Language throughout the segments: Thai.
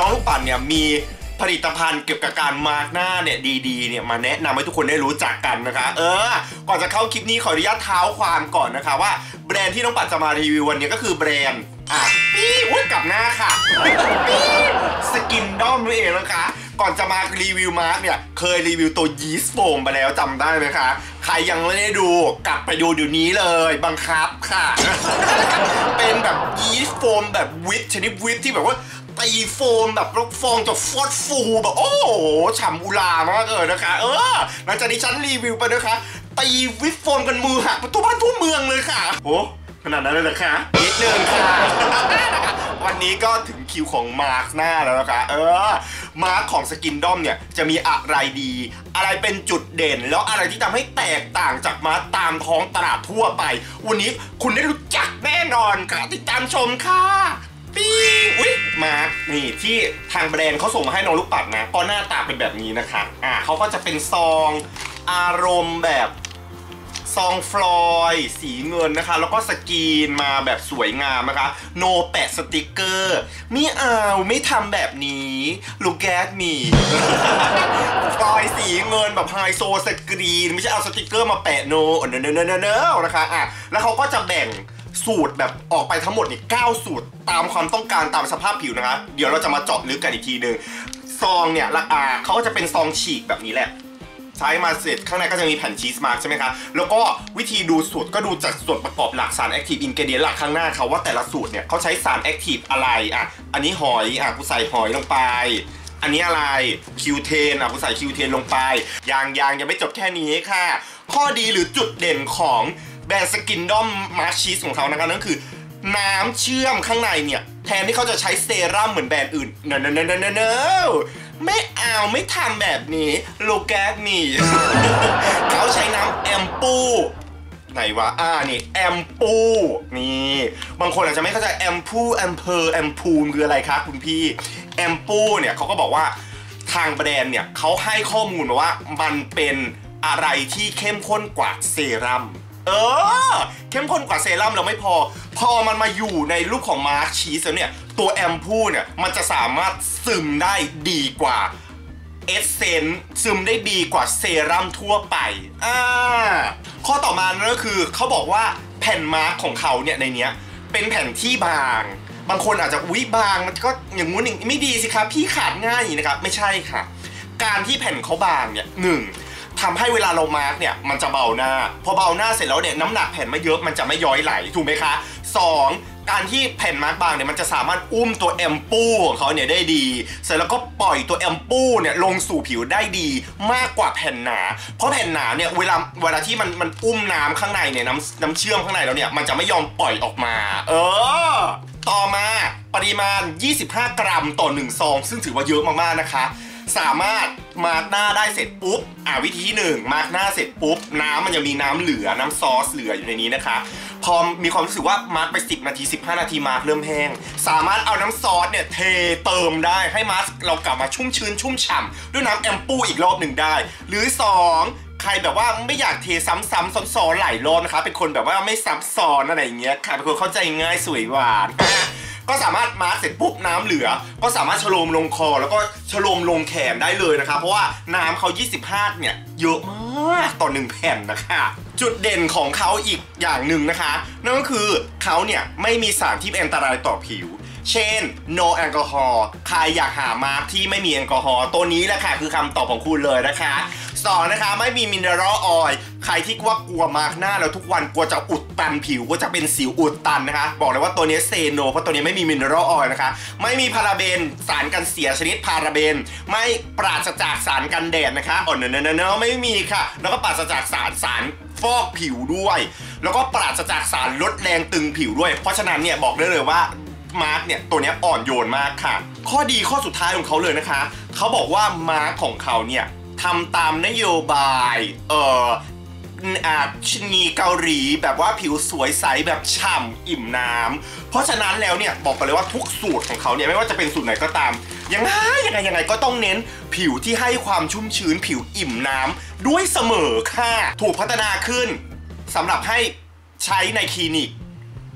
น้องลูกปัดเนี่ยมีผลิตภัณฑ์เกี่ยวกับการมาร์กหน้าเนี่ยดีๆเนี่ยมาแนะนำให้ทุกคนได้รู้จักกันนะคะ เออ ก่อนจะเข้าคลิปนี้ขออนุญาตเท้าความก่อนนะคะว่าแบรนด์ที่น้องปัดจะมารีวิววันนี้ก็คือแบรนด์อะปี๊วุ้ยกลับหน้าค่ะปี้สกินดอมนั่นเองนะคะ ก่อนจะมารีวิวมาร์กเนี่ยเคยรีวิวตัวยีสต์โฟมไปแล้วจำได้ไหมคะ ใครยังไม่ได้ดูกลับไปดูเดี๋ยวนี้เลยบังคับค่ะ เป็นแบบยีสต์โฟมแบบวิปชนิดวิปที่แบบว่า ตีโฟมแบบลูกฟองจะฟอดฟูแบบโอ้โหฉ่ำอุลามากเลยนะคะ เออหลังจากที่ฉันรีวิวไปนะคะตีวิปโฟมกันมือหักไปทั่วบ้านทั่วเมืองเลยค่ะโอ้ขนาดนั้นเลยเหรอคะนิดนึงค่ะ วันนี้ก็ถึงคิวของมาร์คหน้าแล้วนะคะเออ มาร์คของสกินดอมเนี่ยจะมีอะไรดี อะไรเป็นจุดเด่น แล้วอะไรที่ทำให้แตกต่างจากมาร์คตามท้องตลาดทั่วไป วันนี้คุณได้รู้จักแน่นอนค่ะ ติดตามชมค่ะ ปิ้งอุ๊ยมาร์คนี่ที่ทางแบรนด์เขาส่งมาให้น้องลูกปัดนะก็หน้าตาเป็นแบบนี้นะคะอ่าเขาก็จะเป็นซองอารมณ์แบบซองฟลอยด์สีเงินนะคะ แล้วก็สกรีนมาแบบสวยงามนะคะ โนแปะสติกเกอร์ไม่เอาไม่ทำแบบนี้ลูกแก๊สมีฟลอยด์สีเงินแบบไฮโซสกรีน ไม่ใช่เอาสติกเกอร์มาแปะโนเนเนเนเนเนนะคะอะแล้วเขาก็จะแบ่ง สูตรแบบออกไปทั้งหมดนี่9สูตรตามความต้องการตามสภาพผิวนะคะ เดี๋ยวเราจะมาเจาะลึกกันอีกทีหนึ่งซองเนี่ยละอาเขาก็จะเป็นซองฉีกแบบนี้แหละใช้มาเสร็จข้างในก็จะมีแผ่นชีสมาร์กใช่ไหมคะแล้วก็วิธีดูสูตรก็ดูจากส่วนประกอบหลักสารแอคทีฟอินเกเดียนหลักข้างหน้าเขาว่าแต่ละสูตรเนี่ยเขาใช้สารแอคทีฟอะไรอะอันนี้หอยอะกูใส่หอยลงไป อันนี้อะไรคิวเทนอะกูใส่คิวเทนลงไปยางยางยังไม่จบแค่นี้ค่ะ ข้อดีหรือจุดเด่นของ แบรนด์สกินดอมมาร์ชีสของเขานะคะนั่นคือ น้ำเชื่อมข้างในเนี่ยแทนที่เขาจะใช้เซรั่มเหมือนแบรนด์อื่นเนเนเนเนเนเนไม่เอาไม่ทำแบบนี้โลแกสนี่เขาใช้น้ำแอมปูไหนวะ อ่า นี่ แอมปู นี่ บางคนอาจจะไม่เข้าใจแอมพูแอมเพอร์แอมพูคืออะไรคะคุณพี่ แอมปูเนี่ยเขาก็บอกว่าทางแบรนด์เนี่ยเขาให้ข้อมูลมาว่ามันเป็นอะไรที่เข้มข้นกว่าเซรั่ม เออ เข้มข้นกว่าเซรั่มแล้วไม่พอ พอมันมาอยู่ในรูปของมาร์คชีสแล้วเนี่ย ตัวแอมพูเนี่ย มันจะสามารถซึมได้ดีกว่าเอสเซนซึมได้ดีกว่าเซรั่มทั่วไป อ่า ข้อต่อมานั่นก็คือเขาบอกว่าแผ่นมาร์คของเขาเนี่ยในเนี้ย เป็นแผ่นที่บาง บางคนอาจจะอุ้ยบางมันก็อย่างงู้นอย่างไม่ดีสิครับพี่ขาดง่ายอย่างนี้นะครับ ไม่ใช่ค่ะ การที่แผ่นเขาบางเนี่ยหนึ่ง ทำให้เวลาเรามาร์กเนี่ยมันจะเบาหน้า พอเบาหน้าเสร็จแล้วเนี่ยน้ำหนักแผ่นไม่เยอะมันจะไม่ย้อยไหลถูกไหมคะสองการที่แผ่นมาร์กบางเนี่ยมันจะสามารถอุ้มตัวแอมปูของเขาเนี่ยได้ดี เสร็จแล้วก็ปล่อยตัวแอมปูเนี่ยลงสู่ผิวได้ดีมากกว่าแผ่นหนา เพราะแผ่นหนาเนี่ยเวลาเวลาที่มันมันอุ้มน้ำข้างในเนี่ยน้ำน้ำเชื่อมข้างในแล้วเนี่ยมันจะไม่ยอมปล่อยออกมา เออ ต่อมาปริมาณ 25 กรัมต่อ1ซองซึ่งถือว่าเยอะมากๆนะคะ สามารถมาร์กหน้าได้เสร็จปุ๊บ อ่าวิธีหนึ่งมาร์กหน้าเสร็จปุ๊บ น้ำมันยังมีน้ำเหลือน้ำซอสเหลืออยู่ในนี้นะคะ พอมีความรู้สึกว่ามาร์กไป 10 นาที 15 นาทีมาร์กเริ่มแห้ง สามารถเอาน้ำซอสเนี่ยเทเติมได้ให้มาร์กเรากลับมาชุ่มชื้นชุ่มฉ่ำด้วยน้ำแอมปูอีกรอบหนึ่งได้ หรือ 2ใครแบบว่าไม่อยากเทซ้ำๆซ้อนๆหลายรอบนะคะ เป็นคนแบบว่าไม่ซับซ้อนอะไรอย่างเงี้ยค่ะเป็นคนเข้าใจง่ายสวยหวาน ก็สามารถมาร์กเสร็จปุ๊บน้ำเหลือ ก็สามารถชโลมลงคอ แล้วก็ชโลมลงแขนได้เลยนะคะเพราะว่าน้ำเขา 25 เนี่ยเยอะมากต่อหนึ่งแผ่นนะคะจุดเด่นของเขาอีกอย่างหนึ่งนะคะ นั่นก็คือเขาเนี่ยไม่มีสารที่เป็นอันตรายต่อผิว เช่น no แอลกอฮอล์ใครอยากหามาร์กที่ไม่มีแอลกอฮอล์ตัวนี้แหละค่ะคือคำตอบของคุณเลยนะคะสองนะคะไม่มีมินเนอรัลออยล์ ใครที่ว่ากลัวมาร์กหน้าแล้วทุกวันกลัวจะอุดตันผิวกลัวจะเป็นสิวอุดตันนะคะ บอกเลยว่าตัวนี้เซโนเพราะตัวนี้ไม่มีมินเนอรัลออยล์นะคะ ไม่มีพาราเบนสารกันเสียชนิดพาราเบน ไม่ปราศจากสารกันแดดนะคะอ๋อเนเนเนไม่มีค่ะ แล้วก็ปราศจากสารสารฟอกผิวด้วย แล้วก็ปราศจากสารลดแรงตึงผิวด้วย เพราะฉะนั้นเนี่ยบอกได้เลยว่ามาร์กเนี่ยตัวนี้อ่อนโยนมากค่ะ ข้อดีข้อสุดท้ายของเขาเลยนะคะ เขาบอกว่ามาร์กของเขาเนี่ยทำตามนโยบายเอ่อ อ่าชนีเกาหลีแบบว่าผิวสวยใสแบบฉ่ำอิ่มน้ำเพราะฉะนั้นแล้วเนี่ยบอกไปเลยว่าทุกสูตรของเขาเนี่ยไม่ว่าจะเป็นสูตรไหนก็ตามยังไงยังไงยังไงก็ต้องเน้นผิวที่ให้ความชุ่มชื้นผิวอิ่มน้ำด้วยเสมอค่ะถูกพัฒนาขึ้นสำหรับให้ใช้ในคลินิก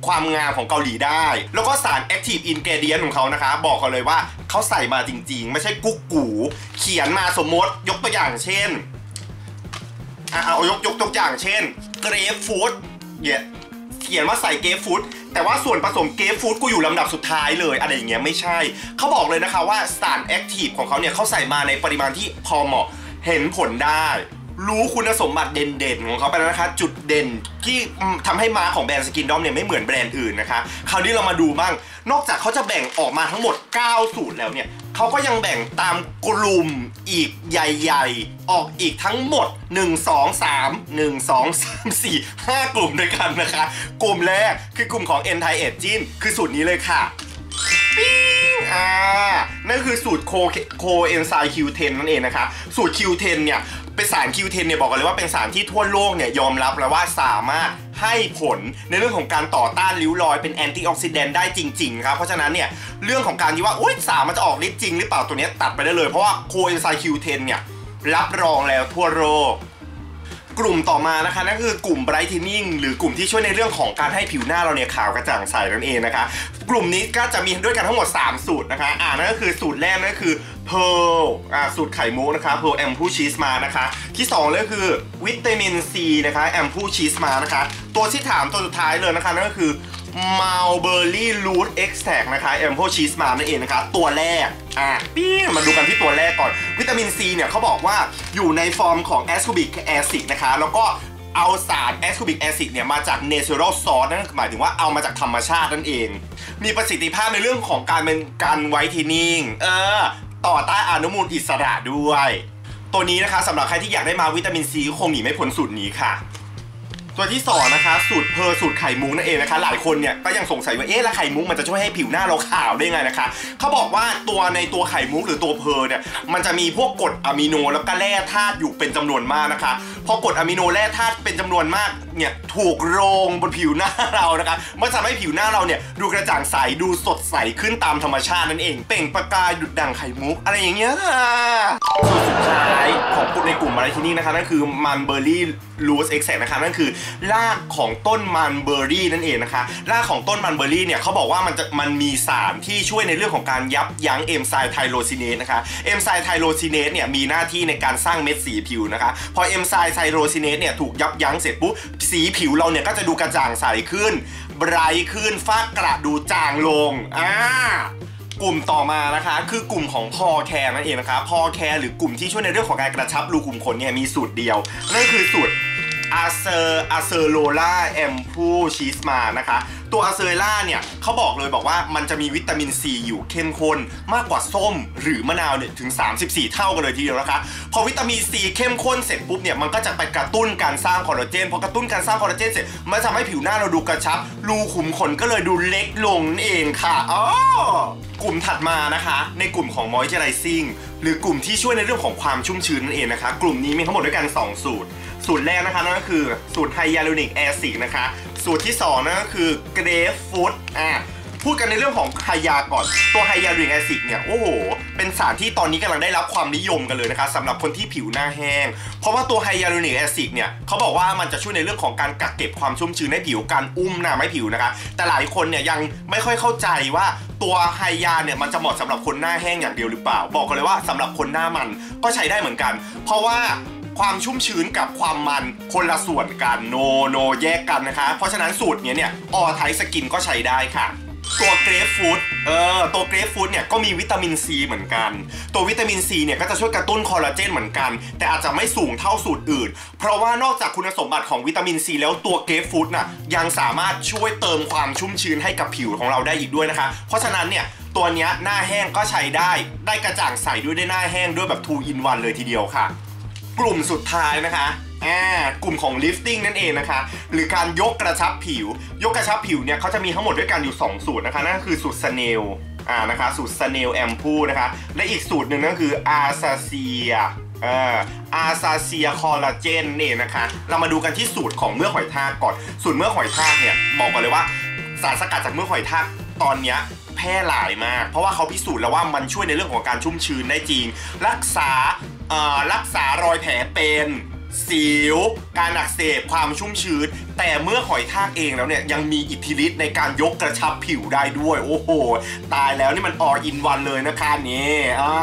ความงามของเกาหลีได้ แล้วก็สาร Active Ingredient ของเขานะคะ บอกเขาเลยว่าเขาใส่มาจริง ๆ ไม่ใช่กุ๊กกู เขียนมาสมมติยกตัวอย่างเช่น อะเอายกยกตัวอย่างเช่นเกรฟฟูดเนี่ยเขียนว่าใส่เกรฟฟูดแต่ว่าส่วนผสมเกรฟฟูดกูอยู่ลำดับสุดท้ายเลยอะไรอย่างเงี้ยไม่ใช่ เขาบอกเลยนะคะว่าสารแอคทีฟของเขาเนี่ยเขาใส่มาในปริมาณที่พอเหมาะเห็นผลได้ รู้คุณสมบัติเด่นๆของเขาไปแล้วนะคะ จุดเด่นที่ทำให้มาของแบรนด์สกินดอมเนี่ยไม่เหมือนแบรนด์อื่นนะคะ คราวนี้เรามาดูบ้าง นอกจากเขาจะแบ่งออกมาทั้งหมด 9 สูตรแล้วเนี่ยเขาก็ยังแบ่งตามกลุ่มอีกใหญ่ๆ ออกอีกทั้งหมด 1 2 3 1 2 3 4 5 กลุ่มด้วยกันนะคะ กลุ่มแรกคือกลุ่มของ anti aging คือสูตรนี้เลยค่ะปิ้งอ่านั่นคือสูตรโคโคเอนไซม์ Q10 นั่นเองนะคะ สูตร Q10 เนี่ย เป็นสาร Q10 เนี่ยบอกกันเลยว่าเป็นสารที่ทั่วโลกเนี่ยยอมรับแล้วว่าสามารถให้ผลในเรื่องของการต่อต้านริ้วรอยเป็นแอนตี้ออกซิแดนต์ได้จริงๆครับเพราะฉะนั้นเนี่ยเรื่องของการที่ว่าอุ้ยสารมันจะออกฤทธิ์จริงหรือเปล่าตัวนี้ตัดไปได้เลยเพราะว่าโคเอนไซม์ Q10 เนี่ยรับรองแล้วทั่วโลก กลุ่มต่อมานะคะนั่นคือกลุ่ม brightening หรือกลุ่มที่ช่วยในเรื่องของการให้ผิวหน้าเราเนี่ยขาวกระจ่างใสนั่นเองนะคะ กลุ่มนี้ก็จะมีด้วยกันทั้งหมด 3 สูตรนะคะอ่านั่นก็คือสูตรแรกนั่นก็คือเพลอ่าสูตรไข่มุกนะคะเพลแอมพูชีสมานะคะ ที่2เลยคือวิตามินซีนะคะแอมพูชีสมานะคะ ตัวที่ถามตัวสุดท้ายเลยนะคะนั่นก็คือ mulberry root extract นะคะ ample cheese มานั่นเองนะคะ ตัวแรก อะปิ้มาดูกันที่ตัวแรกก่อน วิตามิน C เนี่ยเขาบอกว่าอยู่ในฟอร์มของ ascorbic acid นะคะ แล้วก็เอาสาร ascorbic acid เนี่ยมาจาก natural source นั่นหมายถึงว่าเอามาจากธรรมชาตินั่นเอง มีประสิทธิภาพในเรื่องของการเป็นการไวท์เทนนิ่งเออ ต่อต้านอนุมูลอิสระด้วย ตัวนี้นะคะสำหรับใครที่อยากได้มาวิตามินซีก็คงหนีไม่พ้นสูตรนี้ค่ะ ตัวที่สองนะคะสูตรเพอร์สูตรไข่มุกนั่นเองนะคะ หลายคนเนี่ยก็ยังสงสัยว่าเอ๊ะแล้วไข่มุกมันจะช่วยให้ผิวหน้าเราขาวได้ไงนะคะเขาบอกว่าตัวในตัวไข่มุกหรือตัวเพอร์เนี่ยมันจะมีพวกกรดอะมิโนแล้วก็แร่ธาตุอยู่เป็นจำนวนมากนะคะพอกรดอะมิโนแร่ธาตุเป็นจำนวนมากเนี่ยถูกโรงบนผิวหน้าเรานะคะมันจะทำให้ผิวหน้าเราเนี่ยดูกระจ่างใสดูสดใสขึ้นตามธรรมชาตินั่นเอง เปล่งประกายดุดดังไข่มุกอะไรอย่างเงี้ยค่ะสูตรสุดท้ายของกลุ่มในกลุ่มอะไรที่นี่นะคะนั่นคือมันเบอร์รี่ลูสเอ็กแซนะคะนั่นคือรากของต้นมันเบอร์รี่นั่นเองนะคะ รากของต้นมันเบอร์รี่เนี่ยเขาบอกว่ามันจะมันมีสารที่ช่วยในเรื่องของการยับยั้งเอนไซม์ไทโรซินเนสนะคะ เอนไซม์ไทโรซินเนสเนี่ยมีหน้าที่ในการสร้างเม็ดสีผิวนะคะ พอเอนไซม์ไทโรซินเนสเนี่ยถูกยับยั้งเสร็จปุ๊บสีผิวเราเนี่ยก็จะดูกระจ่างใสขึ้นไบรท์ขึ้นฟ้ากระดูจางลงอ่ากลุ่มต่อมานะคะคือกลุ่มของพอแคร์นั่นเองนะคะพอแคร์หรือกลุ่มที่ช่วยในเรื่องของการกระชับรูขุมขนเนี่ยมีสูตรเดียวนั่นคือสูตร อาเซอร์อาเซอร์โลล่าแอมพูชีสมานะคะ ตัวอาเซอร์ล่าเนี่ยเขาบอกเลยบอกว่ามันจะมีวิตามินซีอยู่เข้มข้นมากกว่าส้มหรือมะนาวเนี่ยถึง 34 เท่ากันเลยทีเดียวนะคะ พอวิตามินซีเข้มข้นเสร็จปุ๊บเนี่ยมันก็จะไปกระตุ้นการสร้างคอลลาเจนพอกระตุ้นการสร้างคอลลาเจนเสร็จมันจะทำให้ผิวหน้าเราดูกระชับ รูขุมขนก็เลยดูเล็กลงนั่นเองค่ะอ๋อกลุ่มถัดมานะคะ ในกลุ่มของ moisturizing หรือกลุ่มที่ช่วยในเรื่องของความชุ่มชื้นนั่นเองนะคะ กลุ่มนี้มีทั้งหมดด้วยกัน 2 สูตร สูตรแรกนะคะนั่นก็คือสูตรไฮยาลูนิกแอซิดนะคะ สูตรที่2นั่นก็คือเกรฟฟูดอะ พูดกันในเรื่องของไฮยาก่อน ตัวไฮยาลูนิกแอซิดเนี่ย โอ้โห เป็นสารที่ตอนนี้กำลังได้รับความนิยมกันเลยนะคะสำหรับคนที่ผิวหน้าแห้ง เพราะว่าตัวไฮยาลูนิกแอซิดเนี่ยเขาบอกว่ามันจะช่วยในเรื่องของการกักเก็บความชุ่มชื้นในผิวการอุ้มหน้าไม่ผิวนะคะ แต่หลายคนเนี่ยยังไม่ค่อยเข้าใจว่าตัวไฮยาเนี่ยมันจะเหมาะสำหรับคนหน้าแห้งอย่างเดียวหรือเปล่า บอกกันเลยว่าสำหรับคนหน้ามันก็ใช้ได้เหมือนกัน เพราะว่าความชุ่มชื้นกับความมันคนละส่วนกันโนโนแยกกันนะคะ เพราะฉะนั้นสูตรเนี้ยเนี่ยออไทสกินก็ใช้ได้ค่ะ ตัวเกรฟฟูดเออตัวเกรฟฟูดเนี่ยก็มีวิตามินซีเหมือนกัน ตัววิตามินซีเนี่ยก็จะช่วยกระตุ้นคอลลาเจนเหมือนกัน แต่อาจจะไม่สูงเท่าสูตรอื่น เพราะว่านอกจากคุณสมบัติของวิตามินซีแล้วตัวเกรฟฟูดน่ะยังสามารถช่วยเติมความชุ่มชื้นให้กับผิวของเราได้อีกด้วยนะคะ เพราะฉะนั้นเนี่ยตัวเนี้ยหน้าแห้งก็ใช้ได้ ได้กระจ่างใสด้วยได้หน้าแห้งด้วยแบบ2 in 1เลยทีเดียวค่ะ กลุ่มสุดท้ายนะคะ อ่ากลุ่มของ lifting นั่นเองนะคะ หรือการยกกระชับผิว ยกกระชับผิวเนี่ยเขาจะมีทั้งหมดด้วยกันอยู่ 2 สูตรนะคะ นั่นคือสูตรสเนลอ่านะคะสูตรสเนลแอมพูนะคะ และอีกสูตรหนึ่งนั่นคืออาซาเซียอาซาเซียคอลลาเจนนี่นะคะ เรามาดูกันที่สูตรของเมือกหอยทากก่อน สูตรเมือกหอยทากเนี่ยบอกก่อนเลยว่า สารสกัดจากเมือกหอยทากตอนเนี้ยแพร่หลายมาก เพราะว่าเขาพิสูจน์แล้วว่ามันช่วยในเรื่องของการชุ่มชื้นได้จริง รักษารักษารอยแผลเป็น สิว การอักเสบความชุ่มชื้น แต่เมื่อหอยทากเองแล้วเนี่ยยังมีอิทธิฤทธิ์ในการยกกระชับผิวได้ด้วย โอ้โห ตายแล้วนี่มันอออินวันเลยนะคะนี่อ่า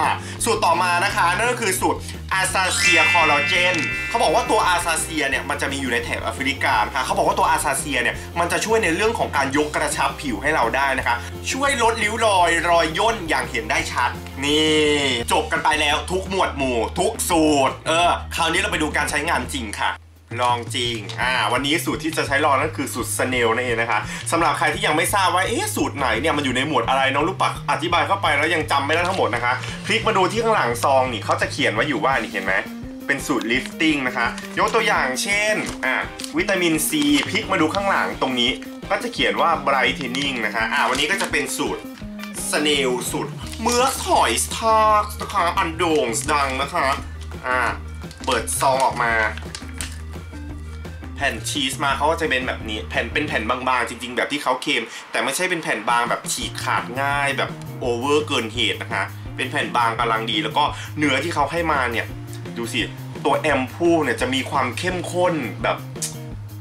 สูตรต่อมานะคะนั่นก็คือสูตรอาซาเซียคอลลาเจนเขาบอกว่าตัวอาซาเซียเนี่ยมันจะมีอยู่ในแถบแอฟริกานะคะเขาบอกว่าตัวอาซาเซียเนี่ยมันจะช่วยในเรื่องของการยกกระชับผิวให้เราได้นะคะ ช่วยลดริ้วรอยรอยย่นอย่างเห็นได้ชัด นี่ จบกันไปแล้วทุกหมวดหมู่ ทุกสูตร เออ คราวนี้เราไปดูการใช้งานจริงค่ะ ลองจริง อ่า วันนี้สูตรที่จะใช้ลองนั่นคือสูตรสเนลนั่นเองนะคะสำหรับใครที่ยังไม่ทราบว่า เอ๊ะ สูตรไหนเนี่ยมันอยู่ในหมวดอะไรน้องลูกปักอธิบายเข้าไปแล้วยังจำไม่ได้ทั้งหมดนะคะ คลิกมาดูที่ข้างหลังซองนี่เขาจะเขียนไว้อยู่ว่านี่เห็นไหมเป็นสูตรลิฟติ้งนะคะ ยกตัวอย่างเช่น อ่าวิตามินซีพลิกมาดูข้างหลังตรงนี้ ก็จะเขียนว่า brightening นะคะ อ่า วันนี้ก็จะเป็นสูตรสเนลสุดเมื่อถอยสตาร์นะคะ อันโด่งดังนะคะ อ่า เปิดซองออกมา แผ่นชีสมาเขาก็จะเป็นแบบนี้แผ่นเป็นแผ่นบางๆ จริง ๆ แบบที่เขาเคลมแต่ไม่ใช่เป็นแผ่นบางแบบฉีกขาดง่ายแบบโอเวอร์เกินเหตุนะคะ เป็นแผ่นบางกำลังดี แล้วก็เนื้อที่เขาให้มาเนี่ย ดูสิ ตัวแอมพูเนี่ยจะมีความเข้มข้นแบบ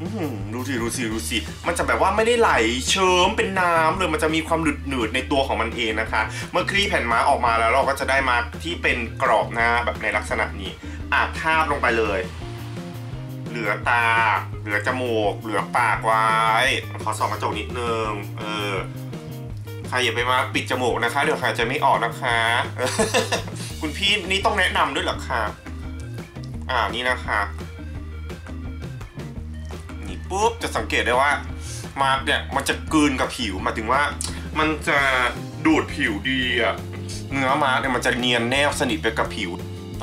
อื้อหือดูสิดูสิดูสิ มันจะแบบว่าไม่ได้ไหลเชิมเป็นน้ำเลย มันจะมีความหนืดหนืดในตัวของมันเองนะคะ เมื่อคลี่แผ่นมาออกมาแล้วเราก็จะได้มาที่เป็นกรอบหน้าแบบในลักษณะนี้ อาบทาบลงไปเลย เหลือตา เหลือจมูก เหลือปากไว้ ขอส่องกระจกนิดนึง เออ ใครอย่าไปมาปิดจมูกนะคะ เดี๋ยวหายใจไม่ออกนะคะ คุณพี่นี่ต้องแนะนำด้วยหรอคะ อ่า นี่นะคะ นี่ปุ๊บ จะสังเกตได้ว่า มาร์กเนี่ยมันจะกืนกับผิวหมายถึงว่า มันจะดูดผิวดีอะเนื้อมาร์กเนี่ยมันจะเนียนแนบสนิทไปกับผิว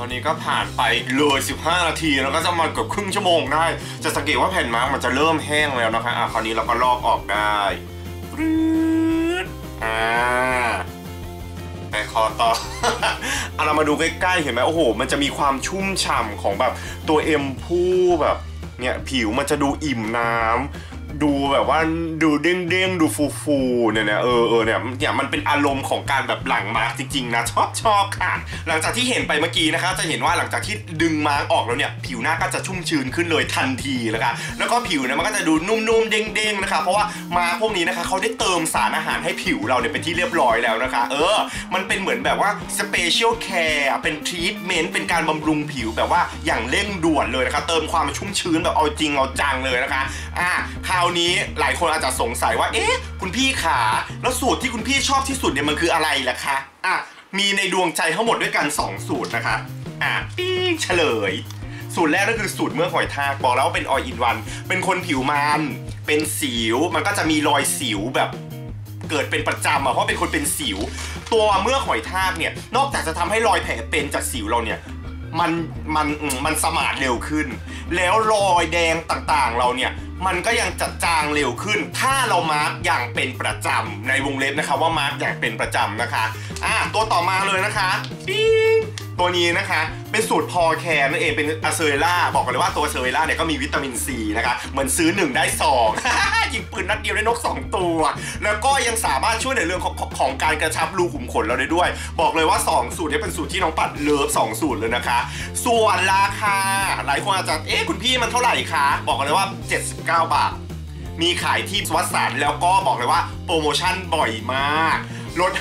ตอนนี้ก็ผ่านไปเลย 15 นาที แล้วก็จะมาเกือบครึ่งชั่วโมงได้ จะสังเกตว่าแผ่นมาร์กมันจะเริ่มแห้งแล้วนะคะอะคราวนี้เราก็ลอกออกได้ปรื๊ดอ่าไปคอต่อเอาเรามาดูใกล้ๆ เห็นไหมโอ้โห มันจะมีความชุ่มฉ่ำของแบบตัวเอ็มผู้แบบเนี่ยผิวมันจะดูอิ่มน้ำ ดูแบบว่าดูเด้งๆดูฟูๆเนี่ยเนี่ยเออเออเนี่ยเนี่ยมันเป็นอารมณ์ของการแบบหลังมาร์กจริงๆนะชอบชอบค่ะ หลังจากที่เห็นไปเมื่อกี้นะคะ จะเห็นว่าหลังจากที่ดึงมาร์กออกแล้วเนี่ย ผิวหน้าก็จะชุ่มชื้นขึ้นเลยทันทีนะคะแล้วก็ผิวเนี่ยมันก็จะดูนุ่มๆเด้งๆนะคะ เพราะว่ามาร์กพวกนี้นะคะเขาได้เติมสารอาหารให้ผิวเราเนี่ยเป็นที่เรียบร้อยแล้วนะคะ เออ มันเป็นเหมือนแบบว่าสเปเชียลแคร์เป็นทรีทเมนต์เป็นการบำรุงผิวแบบว่าอย่างเร่งด่วนเลยนะคะเติมความชุ่มชื้นแบบเอาจริงเอาจังเลยนะคะอะคราวนี้หลายคนอาจจะสงสัยว่า เอ๊ะ คุณพี่ขาแล้วสูตรที่คุณพี่ชอบที่สุดเนี่ยมันคืออะไรล่ะคะอะมีในดวงใจทั้งหมดด้วยกัน 2 สูตรนะคะอะปิ๊งเฉลย สูตรแรกก็คือสูตรเมื่อหอยทากบอกแล้วว่าเป็นออยอินวัน เป็นคนผิวมันเป็นสิวมันก็จะมีรอยสิวแบบเกิดเป็นประจำอะเพราะเป็นคนเป็นสิว ตัวเมื่อหอยทากเนี่ยนอกจากจะทำให้รอยแผลเป็นจากสิวเราเนี่ยมันมันอืมมันสมานเร็วขึ้น แล้วรอยแดงต่างๆเราเนี่ย มันก็ยังจัดจางเร็วขึ้น ถ้าเรามาร์กอย่างเป็นประจำในวงเล็บนะคะว่ามาร์กอย่างเป็นประจำนะคะอะตัวต่อมาเลยนะคะปิ๊ง ตัวนี้นะคะเป็นสูตรพอแคร์นั่นเองเป็นอะเซเรล่าบอกกันเลยว่าตัวเซเรล่าเนี่ยก็มีวิตามินซีนะคะเหมือนซื้อ 1 ได้ 2 ยิงปืนนัดเดียวได้นก 2 ตัว แล้วก็ยังสามารถช่วยในเรื่องของของของการกระชับรูขุมขนเราได้ด้วย บอกเลยว่า 2 สูตรนี้เป็นสูตรที่น้องปัดเลิฟ2สูตรเลยนะคะ ส่วนราคา หลายคนอาจจะเอ๊ะคุณพี่มันเท่าไหร่คะบอกกันเลยว่า 79 บาทมีขายที่วัดสันแล้วก็บอกเลยว่าโปรโมชั่นบ่อยมาก ลด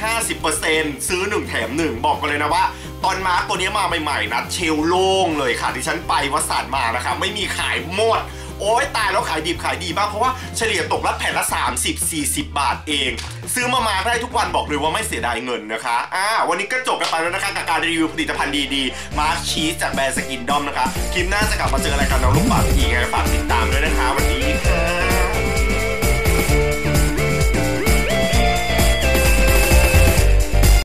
50%ซื้อ 1 แถม 1 บอกกันเลยนะว่า ตอนมาร์กตัวนี้มาใหม่ๆนะเชลโล่งเลยค่ะที่ฉันไปวัสันมานะคะไม่มีขายหมด โอ้ยตายแล้วขายดิบขายดีมากเพราะว่าเฉลี่ยตกละแผ่นละ 30-40 บาทเอง ซื้อมามาได้ทุกวันบอกเลยว่าไม่เสียดายเงินนะคะอ่าวันนี้ก็จบกันไปแล้วนะคะกับการรีวิวผลิตภัณฑ์ดีๆ มาร์ชีสจากแบรนด์สกินดอมนะคะคลิปหน้าจะกลับมาเจออะไรกันน้องลูกปัดอีกไงฝากติดตามด้วยนะครับวันนี้